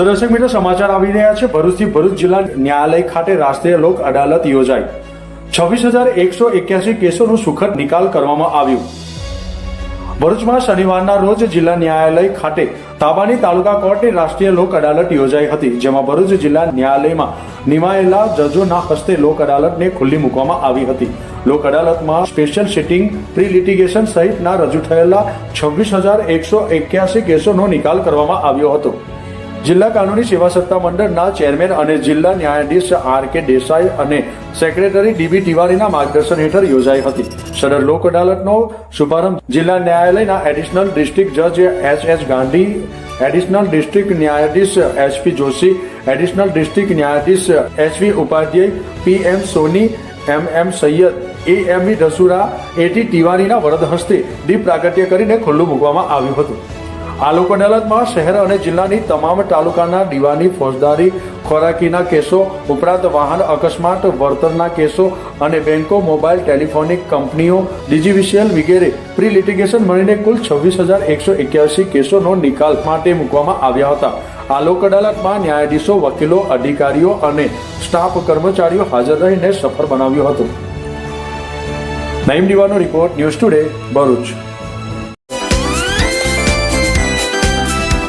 તો દર્શક મિત્રો, સમાચાર આવી રહ્યા છે. ભરૂચથી ભરૂચ જિલ્લા ન્યાયાલય ખાતે રાષ્ટ્રીય લોક અદાલત યોજાઈ. છવ્વીસ હજાર એકસો એક્યાસી કેસોનું સુખદ નિકાલ કરવામાં આવ્યું. ભરૂચમાં શનિવારના રોજ જિલ્લા ન્યાયાલય ખાતે તાબાની તાલુકા કોર્ટની રાષ્ટ્રીય લોક અદાલત યોજાઈ હતી, જેમાં ભરૂચ જિલ્લા ન્યાયાલયમાં નિમાયેલા જજોના હસ્તે લોક અદાલતને ખુલ્લી મૂકવામાં આવી હતી. લોક અદાલતમાં સ્પેશિયલ સિટિંગ પ્રી લિટિગેશન સહિતના રજૂ થયેલા છવ્વીસ હજાર એકસો એક્યાસી કેસોનો નિકાલ કરવામાં આવ્યો હતો. જિલ્લા કાનૂની સેવા સત્તા મંડળના ચેરમેન અને જિલ્લા ન્યાયાધીશ આર કે દેસાઈ અને સેક્રેટરી ડીબી તિવારીના માર્ગદર્શન હેઠળ યોજાઈ હતી. સદર લોક અદાલતનો શુભારંભ જિલ્લા ન્યાયાલયના એડિશનલ ડિસ્ટ્રિક્ટ જજ S S Gandhi, additional district ન્યાયાધીશ એચપી જોશી, એડિશનલ ડિસ્ટ્રિક્ટ ન્યાયાધીશ HV Upadhyay, P M Soni, M M Saiyed, A M E Dasura AT તિવારીના વરદ હસ્તે દીપ પ્રાગટ્ય કરીને ખુલ્લું મૂકવામાં આવ્યું હતું. આ લોક અદાલતમાં શહેર અને જિલ્લાની તમામ તાલુકાના દીવાની, ફોજદારી, ખોરાકીના કેસો, ઉપરાંત વાહન અકસ્માત, વળતરના કેસો અને બેંકો, મોબાઈલ, ટેલિફોનિક કંપનીઓ, ડીજીવીસીએલ વગેરે પ્રી લિટિગેશન મળીને કુલ છવ્વીસ હજાર એકસો એક્યાસી કેસોનો નિકાલ માટે મૂકવામાં આવ્યા હતા. આ લોક અદાલતમાં ન્યાયાધીશો, વકીલો, અધિકારીઓ અને સ્ટાફ કર્મચારીઓ હાજર રહીને સફળ બનાવ્યો હતો. નઈમ દીવાનો રિપોર્ટ ન્યૂઝ ટુડે, ભરૂચ.